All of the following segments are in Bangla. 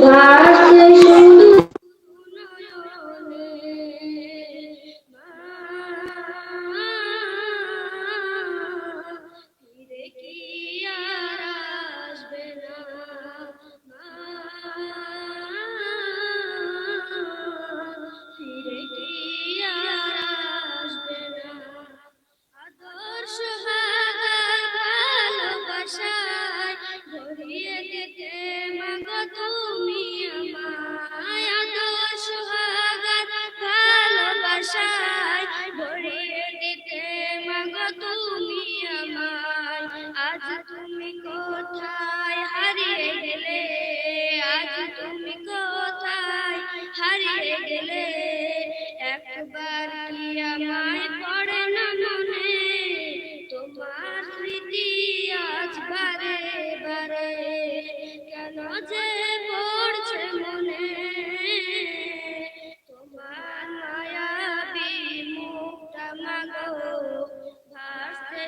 lá.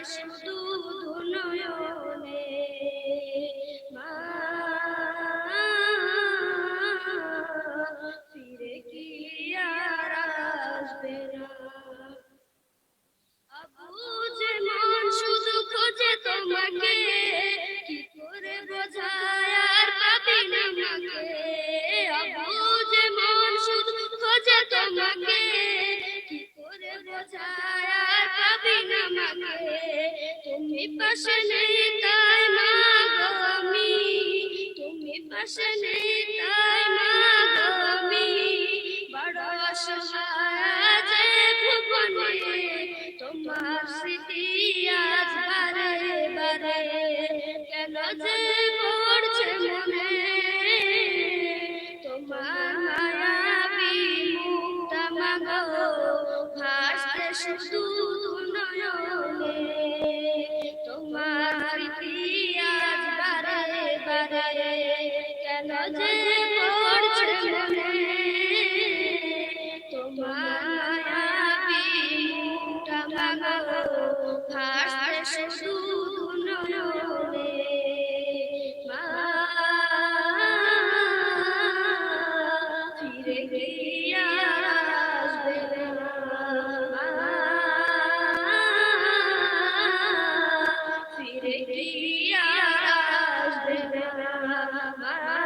আকাশ দু নয়নে তুমি পাশে নেই তাই মা গো আমি। তুমি পাশে নেই তাই মা গো আমি। বড় অসহায় যে ভুবনে তোমার স্মৃতি আজ বারে বারে। কেন যে পড়ছে মনে, তোমার মায়াবী মুক্তা মাগো। ভাসতে শুধু নজরে পড়ছে মনে তোমার মুখটা ভাঙাও হাসতে শুধু নয়নে মা ফিরে গিয়া আসবে ফিরে গিয়া আসবে মা